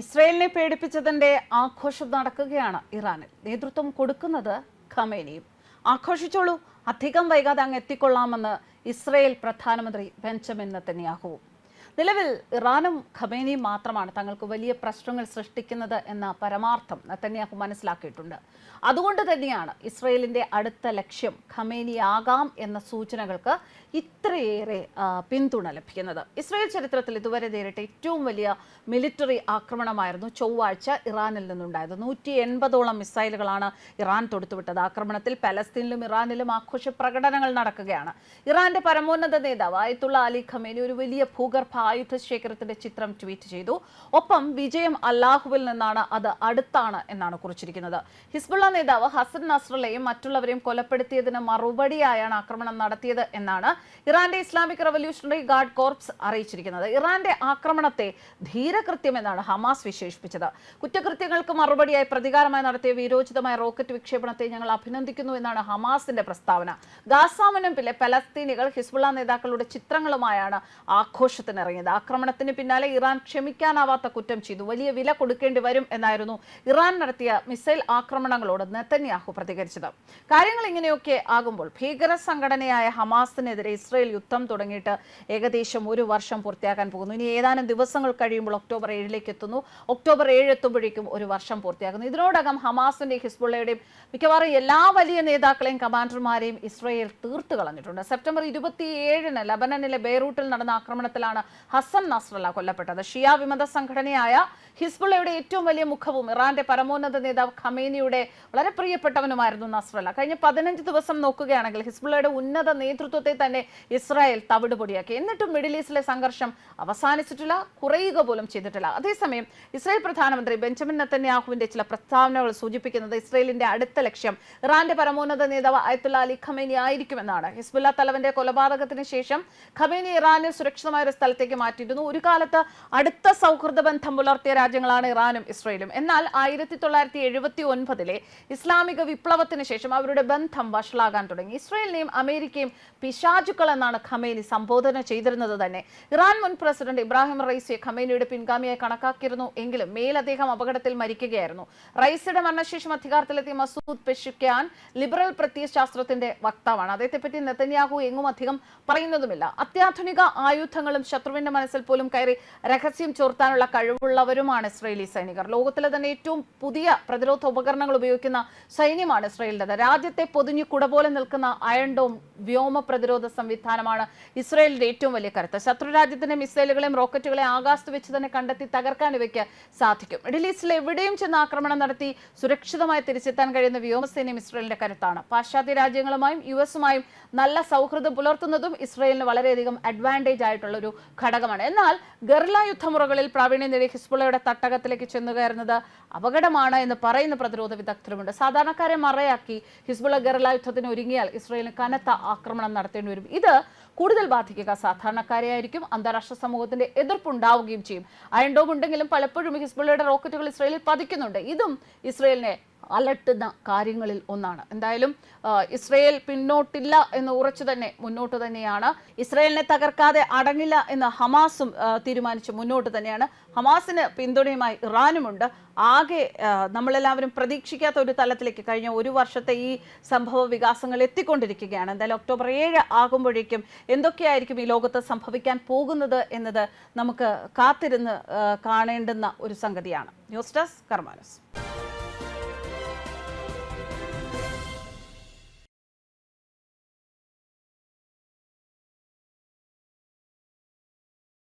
ഇസ്രയേലിനെ പേടിപ്പിച്ചതിന്റെ ആഘോഷം നടക്കുകയാണ് ഇറാനിൽ. നേതൃത്വം കൊടുക്കുന്നത് ഖമേനിയും. ആഘോഷിച്ചോളൂ. അധികം വൈകാതെ അങ്ങ് എത്തിക്കൊള്ളാമെന്ന് ഇസ്രയേൽ പ്രധാനമന്ത്രി ബെഞ്ചമിൻ നെത്തന്യാഹുവും നിലവിൽ ഇറാനും ഖമേനിയും മാത്രമാണ് തങ്ങൾക്ക് വലിയ പ്രശ്നങ്ങൾ സൃഷ്ടിക്കുന്നത് എന്ന പരമാർത്ഥം നത്തന്യാഹു മനസ്സിലാക്കിയിട്ടുണ്ട്. അതുകൊണ്ട് തന്നെയാണ് ഇസ്രയേലിന്റെ അടുത്ത ലക്ഷ്യം ഖമേനിയാകാം എന്ന സൂചനകൾക്ക് ഇത്രയേറെ പിന്തുണ ലഭിക്കുന്നത്. ഇസ്രയേൽ ചരിത്രത്തിൽ ഇതുവരെ നേരിട്ട ഏറ്റവും വലിയ മിലിറ്ററി ആക്രമണമായിരുന്നു ചൊവ്വാഴ്ച ഇറാനിൽ നിന്നുണ്ടായത്. നൂറ്റി എൺപതോളം മിസൈലുകളാണ് ഇറാൻ തൊടുത്തുവിട്ടത്. ആക്രമണത്തിൽ പലസ്തീനിലും ഇറാനിലും ആഘോഷ പ്രകടനങ്ങൾ നടക്കുകയാണ്. ഇറാന്റെ പരമോന്നത നേതാവ് ആയത്തുള്ള അലി ഖമേനി ഒരു വലിയ ഭൂഗർഭ ആയുധ ശേഖരത്തിന്റെ ചിത്രം ട്വീറ്റ് ചെയ്തു. ഒപ്പം വിജയം അല്ലാഹുവിൽ നിന്നാണ് അത് അടുത്താണ് എന്നാണ് കുറിച്ചിരിക്കുന്നത്. ഹിസ്ബുള്ള നേതാവ് ഹസൻ നസ്രലയും മറ്റുള്ളവരെയും കൊലപ്പെടുത്തിയതിന് മറുപടിയായാണ് ആക്രമണം നടത്തിയത് എന്നാണ് ഇറാന്റെ ഇസ്ലാമിക് റവല്യൂഷണറി ഗാർഡ് കോർപ്സ് അറിയിച്ചിരിക്കുന്നത്. ഇറാന്റെ ആക്രമണത്തെ ധീരകൃത്യം എന്നാണ് ഹമാസ് വിശേഷിപ്പിച്ചത്. കുറ്റകൃത്യങ്ങൾക്ക് മറുപടിയായി പ്രതികാരമായി നടത്തിയ വീരോചിതമായ റോക്കറ്റ് വിക്ഷേപണത്തെ ഞങ്ങൾ അഭിനന്ദിക്കുന്നു എന്നാണ് ഹമാസിന്റെ പ്രസ്താവന. ഗാസ പലസ്തീനികൾ ഹിസ്ബുള്ള നേതാക്കളുടെ ചിത്രങ്ങളുമായാണ് ആഘോഷത്തിനിറങ്ങിയത് ആക്രമണത്തിന് പിന്നാലെ ഇറാൻ ക്ഷമിക്കാനാവാത്ത കുറ്റം ചെയ്തു. വലിയ വില കൊടുക്കേണ്ടി വരും എന്നായിരുന്നു ഇറാൻ നടത്തിയ മിസൈൽ ആക്രമണങ്ങളോട് നെത്തന്യാഹു പ്രതികരിച്ചത്. കാര്യങ്ങൾ ഇങ്ങനെയൊക്കെ ആകുമ്പോൾ ഭീകര സംഘടനയായ ഹമാസിനെതിരെ ഇസ്രയേൽ യുദ്ധം തുടങ്ങിയിട്ട് ഏകദേശം ഒരു വർഷം പൂർത്തിയാക്കാൻ പോകുന്നു. ഇനി ഏതാനും ദിവസങ്ങൾ കഴിയുമ്പോൾ ഒക്ടോബർ ഏഴിലേക്ക് എത്തുന്നു. ഒക്ടോബർ ഏഴ് എത്തുമ്പോഴേക്കും ഒരു വർഷം പൂർത്തിയാക്കുന്നു ഇതിനോടകം ഹമാസിന്റെ ഹിസ്ബുള്ളയുടെയും മിക്കവാറും എല്ലാ വലിയ നേതാക്കളെയും കമാൻഡർമാരെയും ഇസ്രയേൽ തീർത്തു കളഞ്ഞിട്ടുണ്ട്. സെപ്റ്റംബർ ഇരുപത്തിയേഴിന് ലബനനിലെ ബെയ്റൂട്ടിൽ നടന്ന ആക്രമണത്തിലാണ് ഹസൻ നസ്രല്ല കൊല്ലപ്പെട്ടത്. ഷിയ വിമത സംഘടനയായ ഹിസ്ബുള്ളയുടെ ഏറ്റവും വലിയ മുഖവും ഇറാന്റെ പരമോന്നത നേതാവ് ഖമേനിയുടെ വളരെ പ്രിയപ്പെട്ടവനുമായിരുന്നു നസ്രല്ല കഴിഞ്ഞ പതിനഞ്ച് ദിവസം നോക്കുകയാണെങ്കിൽ ഹിസ്ബുള്ളയുടെ ഉന്നത നേതൃത്വത്തെ തന്നെ ഇസ്രായേൽ തവിടുപൊടിയാക്കി. എന്നിട്ടും മിഡിൽ ഈസ്റ്റിലെ സംഘർഷം അവസാനിച്ചിട്ടില്ല കുറയുക പോലും ചെയ്തിട്ടില്ല. അതേസമയം ഇസ്രായേൽ പ്രധാനമന്ത്രി ബെഞ്ചമിൻ നെത്തന്യാഹുവിന്റെ ചില പ്രസ്താവനകൾ സൂചിപ്പിക്കുന്നത് ഇസ്രായേലിന്റെ അടുത്ത ലക്ഷ്യം ഇറാന്റെ പരമോന്നത നേതാവ് അയത്തുള്ള അലി ഖമേനി ആയിരിക്കുമെന്നാണ്. ഹിസ്ബുല്ല തലവന്റെ കൊലപാതകത്തിന് ശേഷം ഖമേനി ഇറാനിൽ സുരക്ഷിതമായ ഒരു സ്ഥലത്തേക്ക് മാറ്റിയിരുന്നു. ഒരു കാലത്ത് അടുത്ത സൗഹൃദ ബന്ധം പുലർത്തിയ രാജ്യങ്ങളാണ് ഇറാനും ഇസ്രയേലും. എന്നാൽ ആയിരത്തി തൊള്ളായിരത്തി എഴുപത്തി ഒൻപതിലെ ഇസ്ലാമിക വിപ്ലവത്തിന് ശേഷം അവരുടെ ബന്ധം വഷളാകാൻ തുടങ്ങി. ഇസ്രയേലിനെയും അമേരിക്കയും പിശാചുക്കൾ എന്നാണ് ഖമേനി സംബോധന ചെയ്തിരുന്നത് തന്നെ. ഇറാൻ മുൻ പ്രസിഡന്റ് ഇബ്രാഹിം റൈസിയെ ഖമേനിയുടെ പിൻഗാമിയായി കണക്കാക്കിയിരുന്നു. എങ്കിലും മേൽ അദ്ദേഹം അപകടത്തിൽ മരിക്കുകയായിരുന്നു. റൈസിയുടെ മരണശേഷം അധികാരത്തിലെത്തിയ മസൂദ് പെഷുക്കാൻ ലിബറൽ പ്രത്യയശാസ്ത്രത്തിന്റെ വക്താവാണ്. അദ്ദേഹത്തെപ്പറ്റി നെതന്യാഹു എങ്ങും അധികം പറയുന്നതുമില്ല. അത്യാധുനിക ആയുധങ്ങളും ശത്രുവിന്റെ മനസ്സിൽ പോലും കയറി രഹസ്യം ചോർത്താനുള്ള കഴിവുള്ളവരുമാണ് ഇസ്രയേലി സൈനികർ. ലോകത്തിലെ തന്നെ ഏറ്റവും പുതിയ പ്രതിരോധ ഉപകരണങ്ങൾ ഉപയോഗിക്കുന്ന സൈന്യമാണ് ഇസ്രയേലിന്റെത്. രാജ്യത്തെ പൊതിഞ്ഞു കുട പോലെ നിൽക്കുന്ന അയൺ ഡോം വ്യോമ പ്രതിരോധ സംവിധാനമാണ് ഇസ്രയേലിന്റെ ഏറ്റവും വലിയ കരുത്ത്. ശത്രു രാജ്യത്തിന്റെ മിസൈലുകളെയും റോക്കറ്റുകളെയും ആകാശത്ത് വെച്ച് തന്നെ കണ്ടെത്തി തകർക്കാൻ ഇവയ്ക്ക് സാധിക്കും. മിഡിൽ ഈസ്റ്റിൽ എവിടെയും ചെന്ന് ആക്രമണം നടത്തി സുരക്ഷിതമായി തിരിച്ചെത്താൻ കഴിയുന്ന വ്യോമസേനയും ഇസ്രയേലിന്റെ കരുത്താണ്. പാശ്ചാത്യ രാജ്യങ്ങളുമായും യു എസുമായും നല്ല സൗഹൃദം പുലർത്തുന്നതും ഇസ്രയേലിന് വളരെയധികം അഡ്വാന്റേജ് ആയിട്ടുള്ള ഒരു ഘടകമാണ് എന്നാൽ ഗർല യുദ്ധമുറകളിൽ പ്രാവീണ്യം നേടിയ ഹിസ്ബുള്ളയുടെ തട്ടകത്തിലേക്ക് ചെന്നു കയറുന്നത് അപകടമാണ് എന്ന് പറയുന്ന പ്രതിരോധ വിദഗ്ധരുമുണ്ട്. സാധാരണക്കാരെ മറയാക്കി ഹിസ്ബുള്ള ഗർല യുദ്ധത്തിന് ഒരുങ്ങിയാൽ ഇസ്രയേലിന് കനത്ത ആക്രമണം നടത്തേണ്ടി വരും. ഇത് കൂടുതൽ ബാധിക്കുക സാധാരണക്കാരെയായിരിക്കും അന്താരാഷ്ട്ര സമൂഹത്തിന്റെ എതിർപ്പുണ്ടാവുകയും ചെയ്യും. അയൺഡോം ഉണ്ടെങ്കിലും പലപ്പോഴും ഹിസ്ബുള്ളയുടെ റോക്കറ്റുകൾ ഇസ്രയേലിൽ പതിക്കുന്നുണ്ട്. ഇതും ഇസ്രയേലിനെ അലട്ടുന്ന കാര്യങ്ങളിൽ ഒന്നാണ്. എന്തായാലും ഇസ്രയേൽ പിന്നോട്ടില്ല എന്ന് ഉറച്ചു തന്നെ മുന്നോട്ട് തന്നെയാണ്. ഇസ്രയേലിനെ തകർക്കാതെ അടങ്ങില്ല എന്ന് ഹമാസും തീരുമാനിച്ച്. മുന്നോട്ട് തന്നെയാണ്. ഹമാസിന് പിന്തുണയുമായി ഇറാനുമുണ്ട്. ആകെ നമ്മളെല്ലാവരും പ്രതീക്ഷിക്കാത്ത ഒരു തലത്തിലേക്ക് കഴിഞ്ഞ ഒരു വർഷത്തെ ഈ സംഭവ വികാസങ്ങൾ എത്തിക്കൊണ്ടിരിക്കുകയാണ്. എന്തായാലും ഒക്ടോബർ ഏഴ് ആകുമ്പോഴേക്കും എന്തൊക്കെയായിരിക്കും ഈ ലോകത്ത് സംഭവിക്കാൻ പോകുന്നത് എന്നത് നമുക്ക് കാത്തിരുന്ന് കാണേണ്ടുന്ന ഒരു സംഗതിയാണ്. News desk കർമാനസ്.